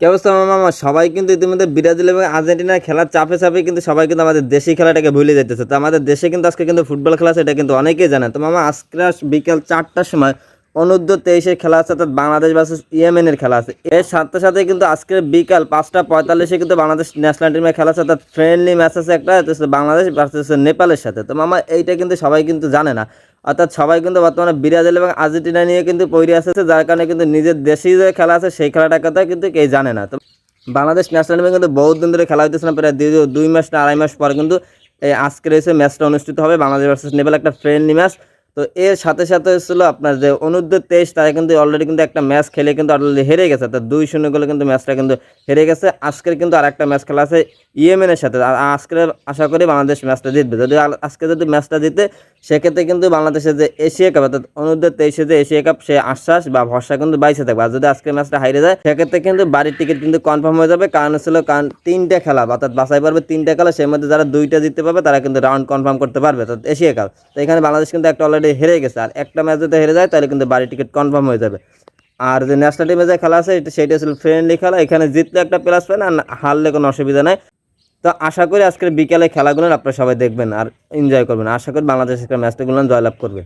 কি অবস্থা মামা? সবাই কিন্তু ইতিমধ্যে ব্রাজিল এবং আর্জেন্টিনার খেলার চাপে চাপে কিন্তু সবাই কিন্তু আমাদের দেশি খেলাটাকে ভুলে যেতেছে তো আমাদের দেশে কিন্তু আজকে কিন্তু ফুটবল খেলা আছে, এটা কিন্তু অনেকেই জানে। তো মামা, আজকে বিকেল চারটার সময় অনূর্ধ্ব তেইশের খেলা আছে, অর্থাৎ বাংলাদেশ ভার্সেস ইয়েমেনের খেলা আছে। এর সাথে সাথে কিন্তু আজকে বিকাল পাঁচটা পঁয়তাল্লিশে কিন্তু বাংলাদেশ ন্যাশনাল টিমের খেলা আছে, অর্থাৎ ফ্রেন্ডলি ম্যাচ আছে একটা বাংলাদেশ ভার্সেস নেপালের সাথে। তো মামা, এইটা কিন্তু সবাই কিন্তু জানে না। অর্থাৎ সবাই কিন্তু বর্তমানে ব্রাজিল এবং আর্জেন্টিনা নিয়ে কিন্তু পড়ে আসছে, যার কারণে কিন্তু নিজের দেশেই যে খেলা আছে, সেই খেলাটার কথা কিন্তু কেউ জানে না। তো বাংলাদেশ ন্যাশনাল টিমে কিন্তু বহুত দিন ধরে খেলা হইতেছে না, প্রায় দুই দুই মাস না আড়াই মাস পর কিন্তু এই আজকের এসে ম্যাচটা অনুষ্ঠিত হবে, বাংলাদেশ ভার্সেস নেপাল, একটা ফ্রেন্ডলি ম্যাচ তো এর সাথে সাথে হচ্ছিল আপনার যে অনূর্ধ্ব তেইশ, তারা কিন্তু অলরেডি কিন্তু একটা ম্যাচ খেলে কিন্তু অলরেডি হেরে গেছে। তো দুই শূন্য গোলে কিন্তু ম্যাচটা কিন্তু হেরে গেছে। আজকের কিন্তু আর একটা ম্যাচ খেলা আছে ইয়েমেনের সাথে। আর আজকের আশা করি বাংলাদেশ ম্যাচটা জিতবে। যদি আজকে যদি ম্যাচটা জিতে, সেক্ষেত্রে কিন্তু বাংলাদেশের যে এশিয়া কাপ অর্থাৎ অনূর্ধ্ব তেইশে যে এশিয়া কাপ সে আশ্বাস বা ভরসা কিন্তু বাইসে থাকবে। আর যদি আজকের ম্যাচটা হারিয়ে যায়, সেক্ষেত্রে কিন্তু বাড়ির টিকিট কিন্তু কনফার্ম হয়ে যাবে। কারণ ছিল কারণ তিনটে খেলা, অর্থাৎ বাছাই পারবে তিনটে খেলা, সেই মধ্যে যারা দুইটা জিততে পারবে, তারা কিন্তু রাউন্ড কনফার্ম করতে পারবে, অর্থাৎ এশিয়া কাপ তো এখানে বাংলাদেশ কিন্তু একটা অলরেডি হেরে গেছে। আর একটা ম্যাচ যদি হেরে যায়, তাহলে কিন্তু বাড়ি টিকিট কনফার্ম হয়ে যাবে। আর যে ন্যাশনাল টিমে যে খেলা আছে সেটা ছিল ফ্রেন্ডলি খেলা। এখানে জিতলে একটা প্লাস পেন আর হারলে কোনো অসুবিধা নাই। তো আশা করি আজকের বিকেলে খেলাগুলো আপনারা সবাই দেখবেন আর এনজয় করবেন। আশা করি বাংলাদেশ ম্যাচটাগুলো জয়লাভ করবে।